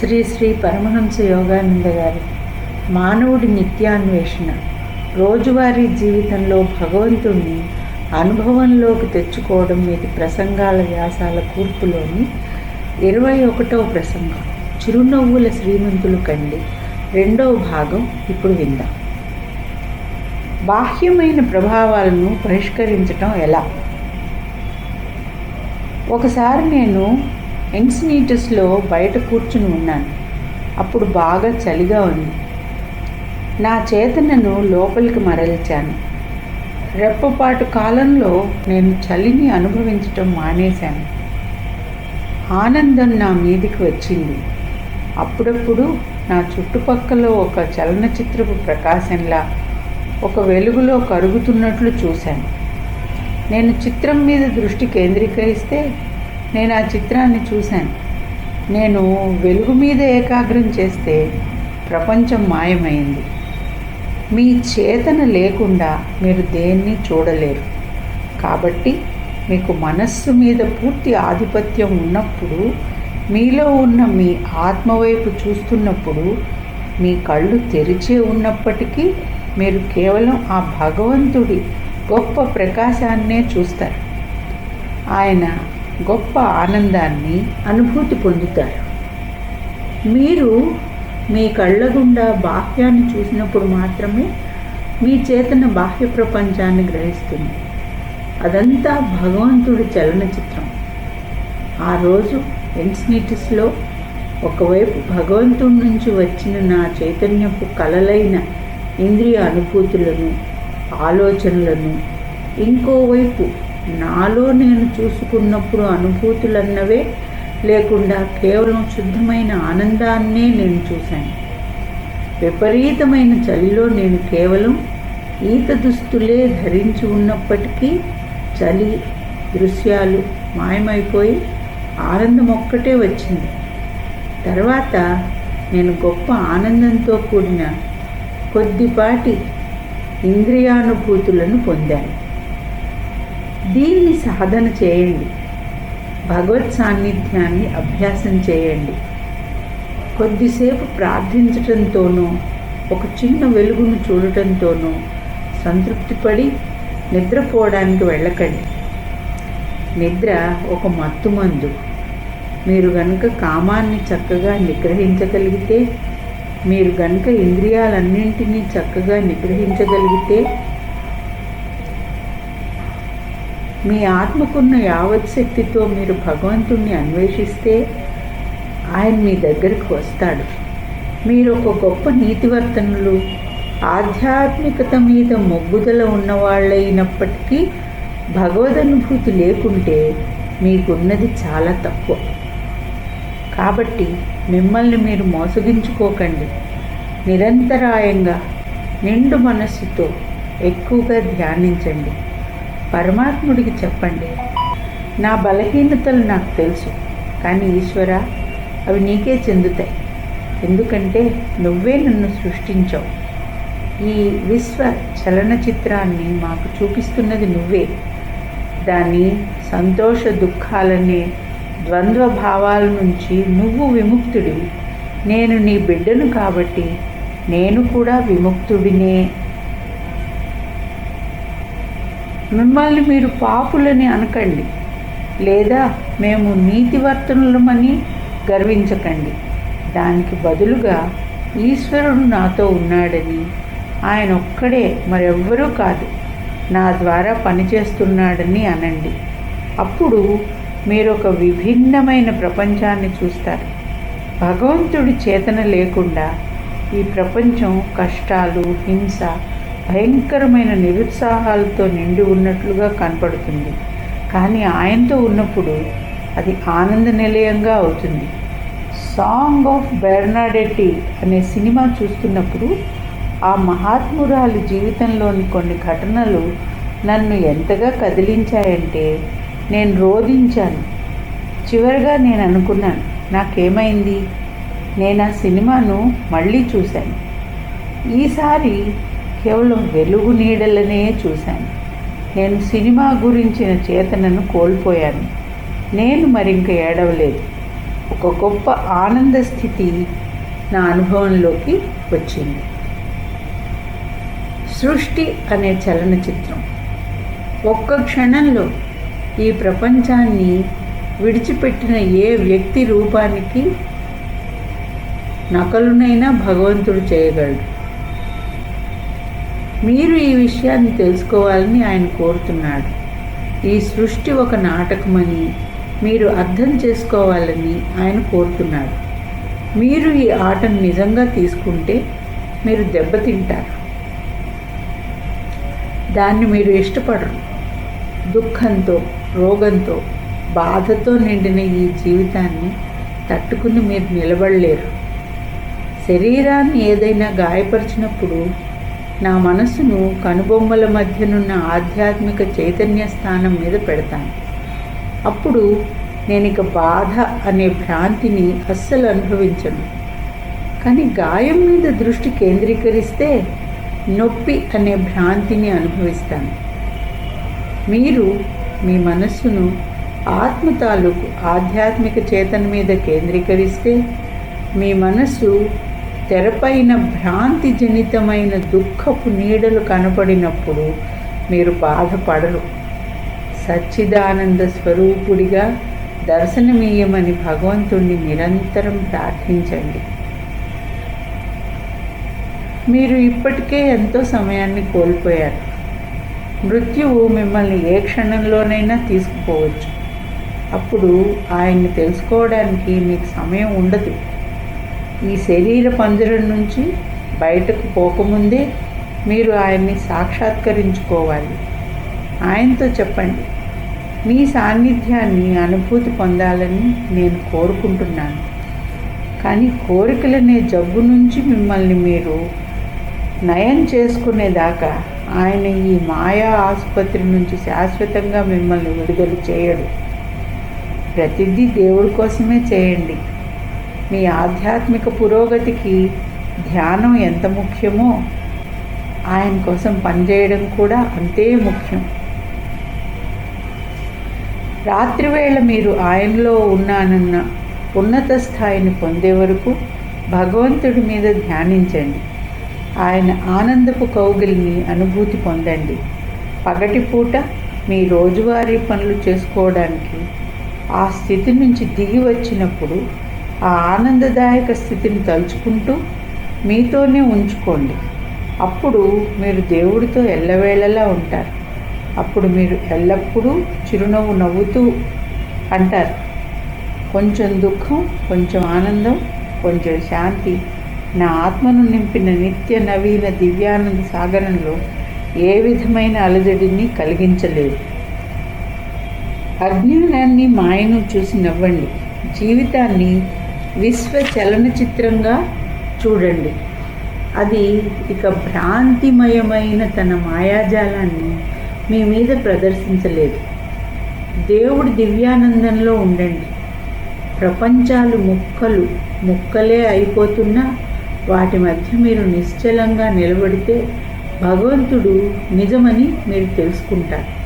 శ్రీ శ్రీ పరమహంస యోగానంద గారి మానవుడి నిత్యాన్వేషణ. రోజువారీ జీవితంలో భగవంతుణ్ణి అనుభవంలోకి తెచ్చుకోవడం మీద ప్రసంగాల వ్యాసాల కూర్పులోని ఇరవై ఒకటవ ప్రసంగం. చిరునవ్వుల శ్రీమంతులు కండి. రెండవ భాగం ఇప్పుడు విందాం. బాహ్యమైన ప్రభావాలను పరిష్కరించటం ఎలా? ఒకసారి నేను ఎన్సినీటస్లో బయట కూర్చుని ఉన్నాను. అప్పుడు బాగా చలిగా ఉంది. నా చేతనను లోపలికి మరల్చాను. రెప్పపాటు కాలంలో నేను చలిని అనుభవించటం మానేశాను. ఆనందం నా మీదికి వచ్చింది. అప్పుడప్పుడు నా చుట్టుపక్కల ఒక చలనచిత్రపు ప్రకాశంలా ఒక వెలుగులో కరుగుతున్నట్లు చూశాను. నేను చిత్రం మీద దృష్టి కేంద్రీకరిస్తే నేను ఆ చిత్రాన్ని చూశాను. నేను వెలుగు మీద ఏకాగ్రం చేస్తే ప్రపంచం మాయమైంది. మీ చేతన లేకుండా మీరు దేన్ని చూడలేరు. కాబట్టి మీకు మనస్సు మీద పూర్తి ఆధిపత్యం ఉన్నప్పుడు మీలో ఉన్న మీ ఆత్మవైపు చూస్తున్నప్పుడు మీ కళ్ళు తెరిచే ఉన్నప్పటికీ మీరు కేవలం ఆ భగవంతుడి గొప్ప ప్రకాశాన్నే చూస్తారు. ఆయన గొప్ప ఆనందాన్ని అనుభూతి పొందుతారు. మీరు మీ కళ్ళ గుండా బాహ్యాన్ని చూసినప్పుడు మాత్రమే మీ చేతన బాహ్య ప్రపంచాన్ని గ్రహిస్తుంది. అదంతా భగవంతుడి చలనచిత్రం. ఆ రోజు ఎన్స్నిటిస్లో ఒకవైపు భగవంతుడి నుంచి వచ్చిన నా చైతన్యపు కలలైన ఇంద్రియ అనుభూతులను ఆలోచనలను ఇంకోవైపు నాలో నేను చూసుకున్నప్పుడు అనుభూతులన్నవే లేకుండా కేవలం శుద్ధమైన ఆనందాన్నే నేను చూశాను. విపరీతమైన చలిలో నేను కేవలం ఈత దుస్తులే ధరించి ఉన్నప్పటికీ చలి దృశ్యాలు మాయమైపోయి ఆనందం ఒక్కటే వచ్చింది. తర్వాత నేను గొప్ప ఆనందంతో కూడిన కొద్దిపాటి ఇంద్రియానుభూతులను పొందాను. దీన్ని సాధన చేయండి. భగవత్ సాన్నిధ్యాన్ని అభ్యాసం చేయండి. కొద్దిసేపు ప్రార్థించటంతోనూ ఒక చిన్న వెలుగును చూడటంతోనూ సంతృప్తిపడి నిద్రపోవడానికి వెళ్ళకండి. నిద్ర ఒక మత్తుమందు. మీరు గనుక కామాన్ని చక్కగా నిగ్రహించగలిగితే మీరు గనుక ఇంద్రియాలన్నింటినీ చక్కగా నిగ్రహించగలిగితే మీ ఆత్మకున్న యావత్ శక్తితో మీరు భగవంతుణ్ణి అన్వేషిస్తే ఆయన మీ దగ్గరికి వస్తాడు. మీరు ఒక గొప్ప నీతివర్తనులు ఆధ్యాత్మికత మీద మొగ్గుదల ఉన్నవాళ్ళైనప్పటికీ భగవదనుభూతి లేకుంటే మీకున్నది చాలా తక్కువ. కాబట్టి మిమ్మల్ని మీరు మోసగించుకోకండి. నిరంతరాయంగా నిండు మనస్సుతో ఎక్కువగా ధ్యానించండి. పరమాత్ముడికి చెప్పండి. నా బలహీనతలు నాకు తెలుసు కానీ ఈశ్వర అవి నీకే చెందుతాయి. ఎందుకంటే నువ్వే నన్ను సృష్టించావు. ఈ విశ్వ చలనచిత్రాన్ని మాకు చూపిస్తున్నది నువ్వే. దాని సంతోష దుఃఖాలనే ద్వంద్వ భావాల నుంచి నువ్వు విముక్తుడివి. నేను నీ బిడ్డను కాబట్టి నేను కూడా విముక్తుడినే మిమ్మల్ని మీరు పాపులని అనకండి లేదా మేము నీతివర్తనులమని గర్వించకండి. దానికి బదులుగా ఈశ్వరుడు నాతో ఉన్నాడని ఆయన ఒక్కడే మరెవ్వరూ కాదు నా ద్వారా పనిచేస్తున్నాడని అనండి. అప్పుడు మీరు ఒక విభిన్నమైన ప్రపంచాన్ని చూస్తారు. భగవంతుడి చేతన లేకుండా ఈ ప్రపంచం కష్టాలు హింస భయంకరమైన నిరుత్సాహాలతో నిండి ఉన్నట్లుగా కనపడుతుంది. కానీ ఆయనతో ఉన్నప్పుడు అది ఆనంద నిలయంగా అవుతుంది. సాంగ్ ఆఫ్ బెర్నాడెట్టి అనే సినిమా చూస్తున్నప్పుడు ఆ మహాత్మురాలి జీవితంలోని కొన్ని ఘటనలు నన్ను ఎంతగా కదిలించాయంటే నేను రోధించాను. చివరిగా నేను అనుకున్నాను నాకేమైంది? నేను ఆ సినిమాను మళ్ళీ చూశాను. ఈసారి కేవలం వెలుగు నీడలనే చూశాను. నేను సినిమా గురించిన చేతనను కోల్పోయాను. నేను మరింక ఏడవలేదు. ఒక గొప్ప ఆనంద స్థితి నా అనుభవంలోకి వచ్చింది. సృష్టి అనే చలనచిత్రం. ఒక్క క్షణంలో ఈ ప్రపంచాన్ని విడిచిపెట్టిన ఏ వ్యక్తి రూపానికి నకలునైనా భగవంతుడు చేయగలడు. మీరు ఈ విషయాన్ని తెలుసుకోవాలని ఆయన కోరుతున్నాడు. ఈ సృష్టి ఒక నాటకమని మీరు అర్థం చేసుకోవాలని ఆయన కోరుతున్నాడు. మీరు ఈ ఆటను నిజంగా తీసుకుంటే మీరు దెబ్బతింటారు. దాన్ని మీరు ఇష్టపడరు. దుఃఖంతో రోగంతో బాధతో నిండిన ఈ జీవితాన్ని తట్టుకుని మీరు నిలబడలేరు. శరీరాన్ని ఏదైనా గాయపరిచినప్పుడు నా మనసును కనుబొమ్మల మధ్యనున్న ఆధ్యాత్మిక చైతన్య స్థానం మీద పెడతాను. అప్పుడు నేను ఇక బాధ అనే భ్రాంతిని అస్సలు అనుభవించను. కానీ గాయం మీద దృష్టి కేంద్రీకరిస్తే నొప్పి అనే భ్రాంతిని అనుభవిస్తాను. మీరు మీ మనస్సును ఆత్మ తాలూకు ఆధ్యాత్మిక చేతన మీద కేంద్రీకరిస్తే మీ మనస్సు తెరపైన భ్రాంతి జనితమైన దుఃఖపు నీడలు కనపడినప్పుడు మీరు బాధపడరు. సచ్చిదానంద స్వరూపుడిగా దర్శనమీయమని భగవంతుణ్ణి నిరంతరం ప్రార్థించండి. మీరు ఇప్పటికే ఎంతో సమయాన్ని కోల్పోయారు. మృత్యువు మిమ్మల్ని ఏ క్షణంలోనైనా తీసుకుపోవచ్చు. అప్పుడు ఆయన్ని తెలుసుకోవడానికి మీకు సమయం ఉండదు. ఈ శరీర పంజరం నుంచి బయటకు పోకముందే మీరు ఆయన్ని సాక్షాత్కరించుకోవాలి. ఆయనతో చెప్పండి. మీ సాన్నిధ్యాన్ని అనుభూతి పొందాలని నేను కోరుకుంటున్నాను. కానీ కోరికలనే జబ్బు నుంచి మిమ్మల్ని మీరు నయం చేసుకునేదాకా ఆయన ఈ మాయా ఆసుపత్రి నుంచి శాశ్వతంగా మిమ్మల్ని విడుదల చేయడు. ప్రతిదీ దేవుడి కోసమే చేయండి. మీ ఆధ్యాత్మిక పురోగతికి ధ్యానం ఎంత ముఖ్యమో ఆయన కోసం పనిచేయడం కూడా అంతే ముఖ్యం. రాత్రివేళ మీరు ఆయనలో ఉన్నానన్న ఉన్నత స్థాయిని పొందే వరకు భగవంతుడి మీద ధ్యానించండి. ఆయన ఆనందపు కౌగిలిని అనుభూతి పొందండి. పగటిపూట మీ రోజువారీ పనులు చేసుకోవడానికి ఆ స్థితి నుంచి దిగి వచ్చినప్పుడు ఆ ఆనందదాయక స్థితిని తలుచుకుంటూ మీతోనే ఉంచుకోండి. అప్పుడు మీరు దేవుడితో ఎల్లవేళలా ఉంటారు. అప్పుడు మీరు ఎల్లప్పుడూ చిరునవ్వు నవ్వుతూ అంటారు. కొంచెం దుఃఖం కొంచెం ఆనందం కొంచెం శాంతి. నా ఆత్మను నింపిన నిత్య నవీన దివ్యానంద సాగరంలో ఏ విధమైన అలజడిని కలిగించలేదు. అజ్ఞానాన్ని మాయను చూసి నవ్వండి. జీవితాన్ని విశ్వ చలనచిత్రంగా చూడండి. అది ఇక భ్రాంతిమయమైన తన మాయాజాలాన్ని మీ మీద ప్రదర్శించలేదు. దేవుడి దివ్యానందంలో ఉండండి. ప్రపంచాలు ముక్కలు ముక్కలే అయిపోతున్నా వాటి మధ్య మీరు నిశ్చలంగా నిలబడితే భగవంతుడు నిజమని మీరు తెలుసుకుంటారు.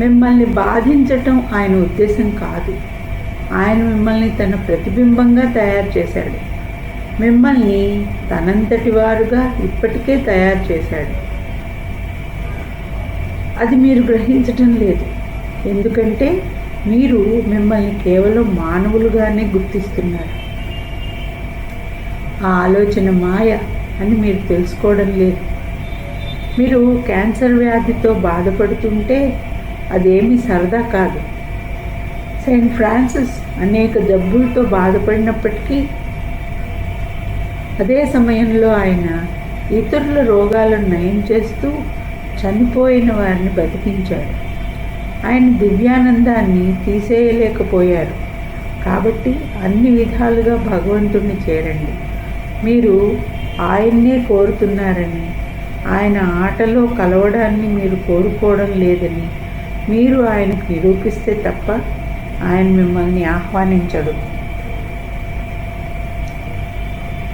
మిమ్మల్ని బాధించటం ఆయన ఉద్దేశం కాదు. ఆయన మిమ్మల్ని తన ప్రతిబింబంగా తయారు చేశాడు. మిమ్మల్ని తనంతటి వారుగా ఇప్పటికే తయారు చేశాడు. అది మీరు గ్రహించటం లేదు. ఎందుకంటే మీరు మిమ్మల్ని కేవలం మానవులుగానే గుర్తిస్తున్నారు. ఆ ఆలోచన మాయ అని మీరు తెలుసుకోవడం లేదు. మీరు క్యాన్సర్ వ్యాధితో బాధపడుతుంటే అదేమీ సరదా కాదు. సెయింట్ ఫ్రాన్సిస్ అనేక జబ్బులతో బాధపడినప్పటికీ అదే సమయంలో ఆయన ఇతరుల రోగాలను నయం చేస్తూ చనిపోయిన వారిని బతికించాడు. ఆయన దివ్యానందాన్ని తీసేయలేకపోయారు. కాబట్టి అన్ని విధాలుగా భగవంతుణ్ణి చేరండి. మీరు ఆయన్నే కోరుతున్నారని ఆయన ఆటలో కలవడాన్ని మీరు కోరుకోవడం లేదని మీరు ఆయనకు నిరూపిస్తే తప్ప ఆయన మిమ్మల్ని ఆహ్వానించడు.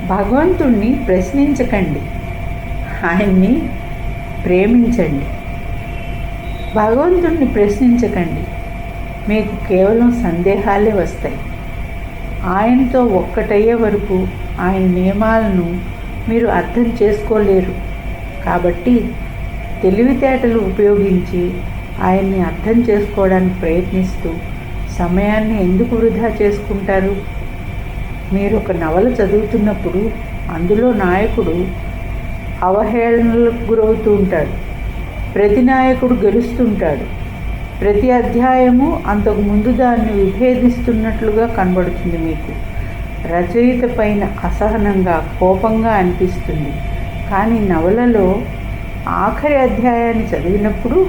భగవంతుణ్ణి ప్రశ్నించకండి. ఆయన్ని ప్రేమించండి. భగవంతుణ్ణి ప్రశ్నించకండి. మీకు కేవలం సందేహాలే వస్తాయి. ఆయనతో ఒక్కటయ్యే వరకు ఆయన నియమాలను మీరు అర్థం చేసుకోలేరు. కాబట్టి తెలివితేటలు ఉపయోగించి ఆయన్ని అర్థం చేసుకోవడానికి ప్రయత్నిస్తూ సమయాన్ని ఎందుకు వృధా చేసుకుంటారు? మీరు ఒక నవల చదువుతున్నప్పుడు అందులో నాయకుడు అవహేళనలకు గురవుతూ ఉంటాడు. ప్రతి నాయకుడు గెలుస్తుంటాడు. ప్రతి అధ్యాయము అంతకు ముందు దాన్ని విభేదిస్తున్నట్లుగా కనబడుతుంది మీకు. రచయిత పైన అసహనంగా కోపంగా అనిపిస్తుంది. కానీ నవలలో ఆఖరి అధ్యాయాన్ని చదివినప్పుడు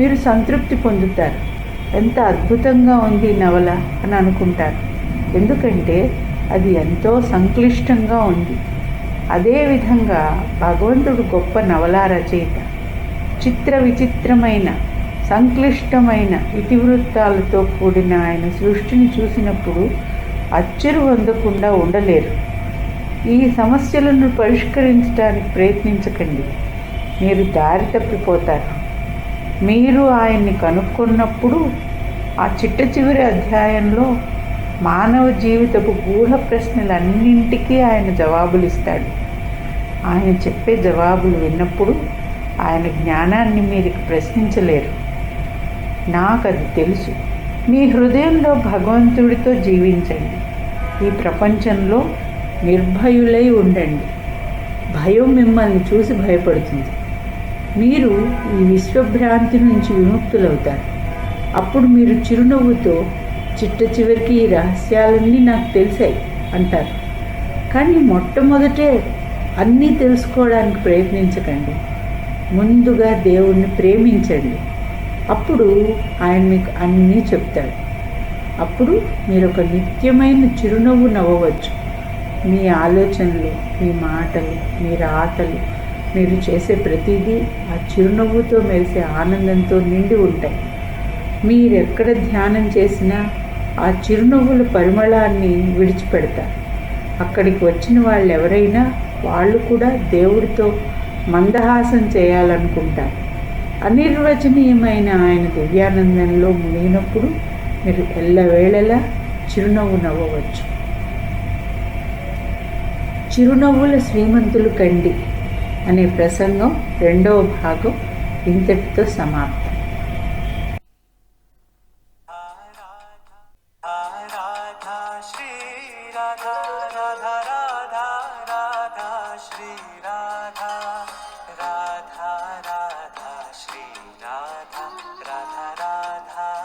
మీరు సంతృప్తి పొందుతారు. ఎంత అద్భుతంగా ఉంది నవల అని అనుకుంటారు. ఎందుకంటే అది ఎంతో సంక్లిష్టంగా ఉంది. అదేవిధంగా భగవంతుడు గొప్ప నవలా రచయిత. చిత్ర విచిత్రమైన సంక్లిష్టమైన ఇతివృత్తాలతో కూడిన ఆయన సృష్టిని చూసినప్పుడు అచ్చరు పొందకుండా ఉండలేరు. ఈ సమస్యలను పరిష్కరించడానికి ప్రయత్నించకండి. మీరు దారి తప్పిపోతారు. మీరు ఆయన్ని కనుక్కున్నప్పుడు ఆ చిట్ట చివరి అధ్యాయంలో మానవ జీవితపు గూఢ ప్రశ్నలన్నింటికీ ఆయన జవాబులు ఇస్తాడు ఆయన చెప్పే జవాబులు విన్నప్పుడు ఆయన జ్ఞానాన్ని మీరు ప్రశ్నించలేరు. నాకు అది తెలుసు. మీ హృదయంలో భగవంతుడితో జీవించండి. ఈ ప్రపంచంలో నిర్భయులై ఉండండి. భయం మిమ్మల్ని చూసి భయపడుతుంది. మీరు ఈ విశ్వభ్రాంతి నుంచి విముక్తులవుతారు. అప్పుడు మీరు చిరునవ్వుతో చిట్ట చివరికి ఈ రహస్యాలన్నీ నాకు తెలిసాయి అంటారు. కానీ మొట్టమొదటే అన్నీ తెలుసుకోవడానికి ప్రయత్నించకండి. ముందుగా దేవుణ్ణి ప్రేమించండి. అప్పుడు ఆయన మీకు అన్నీ చెప్తాడు. అప్పుడు మీరు ఒక నిత్యమైన చిరునవ్వు నవ్వవచ్చు. మీ ఆలోచనలు మీ మాటలు మీ రాతలు మీరు చేసే ప్రతిదీ ఆ చిరునవ్వుతో మెరిసే ఆనందంతో నిండి ఉంటాయి. మీరెక్కడ ధ్యానం చేసినా ఆ చిరునవ్వుల పరిమళాన్ని విడిచిపెడతారు అక్కడికి వచ్చిన వాళ్ళు ఎవరైనా వాళ్ళు కూడా దేవుడితో మందహాసం చేయాలనుకుంటారు. అనిర్వచనీయమైన ఆయన దివ్యానందంలో మునిగినప్పుడు మీరు ఎల్లవేళలా చిరునవ్వు నవ్వవచ్చు. చిరునవ్వుల శ్రీమంతులు కండి. అనే ప్రసంగం రెండవ భాగం ఇంతటితో సమాప్తం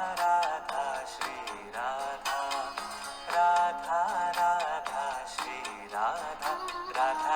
राधा श्री राधा राधा राधा राधा श्री राधा राधा